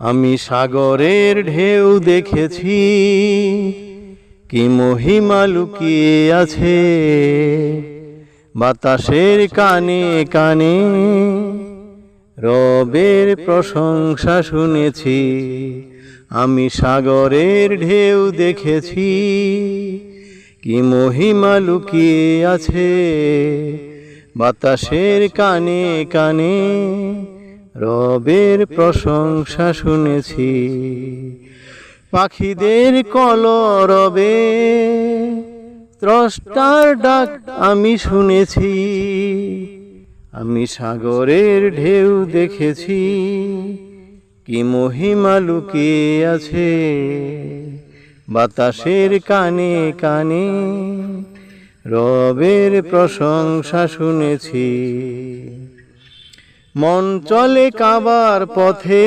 আমি সাগরের ঢেউ দেখেছি, কি মহিমা লুকিয়ে আছে। বাতাসের কানে কানে রবের প্রশংসা শুনেছি, আমি সাগরের ঢেউ দেখেছি, কি মহিমা লুকিয়ে আছে। বাতাসের কানে কানে রবের প্রশংসা শুনেছি। পাখিদের কল রবে। ত্রষ্টার ডাক আমি শুনেছি। আমি সাগরের ঢেউ দেখেছি। কি মহিমা লুকিয়ে আছে। বাতাসের কানে কানে রবের প্রশংসা শুনেছি। মন চলে কাবার পথে।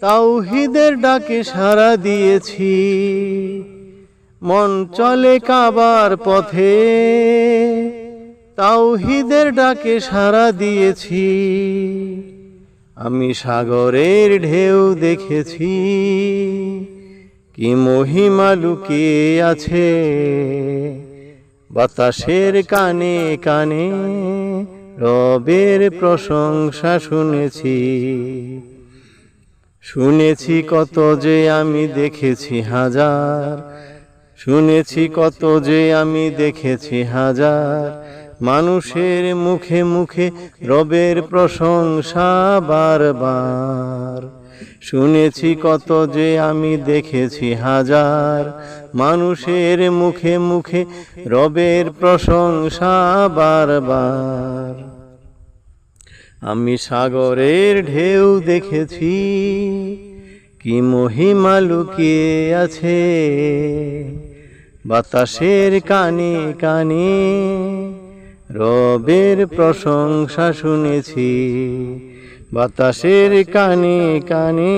তাওহিদের ডাকে সাড়া দিয়েছি। মন চলে কাবার পথে। তাওহিদের ডাকে সাড়া দিয়েছি। আমি সাগরের ঢেউ দেখেছি। কি মহিমা লুকিয়ে আছে। বাতাসের কানে কানে রবের প্রশংসা শুনেছি। শুনেছি কত যে আমি দেখেছি হাজার। শুনেছি কত যে আমি দেখেছি হাজার। মানুষের মুখে মুখে রবের প্রশংসা বারবার। শুনেছি কত যে আমি দেখেছি হাজার। মানুষের মুখে মুখে রবের প্রশংসা বারবার। আমি সাগরের ঢেউ দেখেছি, কি মহিমা লুকিয়ে আছে। বাতাসের কানে কানে রবের প্রশংসা শুনেছি, বাতাসের কানে কানে